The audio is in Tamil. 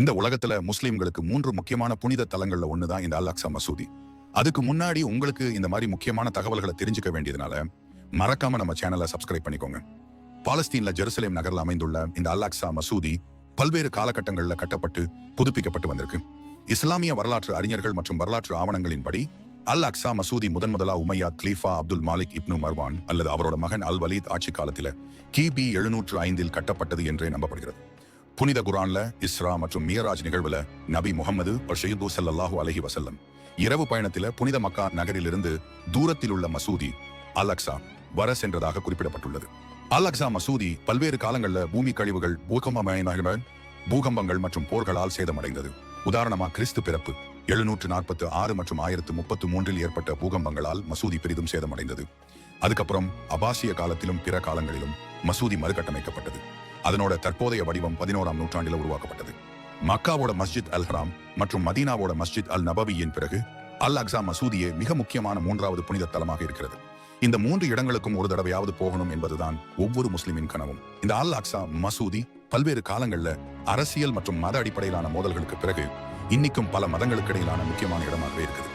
இந்த உலகத்துல முஸ்லீம்களுக்கு மூன்று முக்கியமான புனித தலங்கள்ல ஒண்ணுதான் இந்த அல் அக்ஸா மசூதி. அதுக்கு முன்னாடி உங்களுக்கு இந்த மாதிரி முக்கியமான தகவல்களை தெரிஞ்சுக்க வேண்டியதுனால மறக்காம நம்ம சேனலை சப்ஸ்கிரைப் பண்ணிக்கோங்க. பாலஸ்தீன்ல ஜெருசலேம் நகரில் அமைந்துள்ள இந்த அல் அக்ஸா மசூதி பல்வேறு காலகட்டங்களில் கட்டப்பட்டு புதுப்பிக்கப்பட்டு வந்திருக்கு. இஸ்லாமிய வரலாற்று அறிஞர்கள் மற்றும் வரலாற்று ஆவணங்களின்படி அல் அக்ஸா மசூதி முதன் முதலா உமையா க்லீஃபா அப்துல் மாலிக் இப்னு மர்வான் அல்லது அவரோட மகன் அல் வலீத் ஆட்சி காலத்தில் கிபி எழுநூற்று ஐந்தில் கட்டப்பட்டது என்றே நம்பப்படுகிறது. புனித குரான்ல இஸ்ரா மற்றும் மியராஜ் நிகழ்வுல நபி முகமது ஷெய்து சல்லாஹூ அலஹி வசல்லம் இரவு பயணத்தில புனித மக்கா நகரிலிருந்து தூரத்தில் உள்ள மசூதி அல் வர சென்றதாக குறிப்பிடப்பட்டுள்ளது. அல் மசூதி பல்வேறு காலங்களில் பூமி கழிவுகள் பூகம்பமயமாகின பூகம்பங்கள் மற்றும் போர்களால் சேதமடைந்தது. உதாரணமா கிறிஸ்து பிறப்பு எழுநூற்று நாற்பத்து ஆறு மற்றும் ஆயிரத்து முப்பத்து மூன்றில் ஏற்பட்ட பூகம்பங்களால் மசூதி பெரிதும் சேதமடைந்தது. அதுக்கப்புறம் அபாசிய காலத்திலும் பிற காலங்களிலும் மசூதி மறுகட்டமைக்கப்பட்டது. அதனோட தற்போதைய வடிவம் பதினோராம் நூற்றாண்டில் உருவாக்கப்பட்டது. மக்காவோட மஸ்ஜித் அல் ஹராம் மற்றும் மதீனாவோட மஸ்ஜித் அல் நபவியின் பிறகு அல் அக்ஸா மசூதியே மிக முக்கியமான மூன்றாவது புனித தலமாக இருக்கிறது. இந்த மூன்று இடங்களுக்கும் ஒரு தடவையாவது போகணும் என்பதுதான் ஒவ்வொரு முஸ்லிமின் கனவும். இந்த அல் அக்ஸா மசூதி பல்வேறு காலங்களில் அரசியல் மற்றும் மத அடிப்படையிலான மோதல்களுக்கு பிறகு இன்னிக்கும் பல மதங்களுக்கு இடையிலான முக்கியமான இடமாகவே இருக்குது.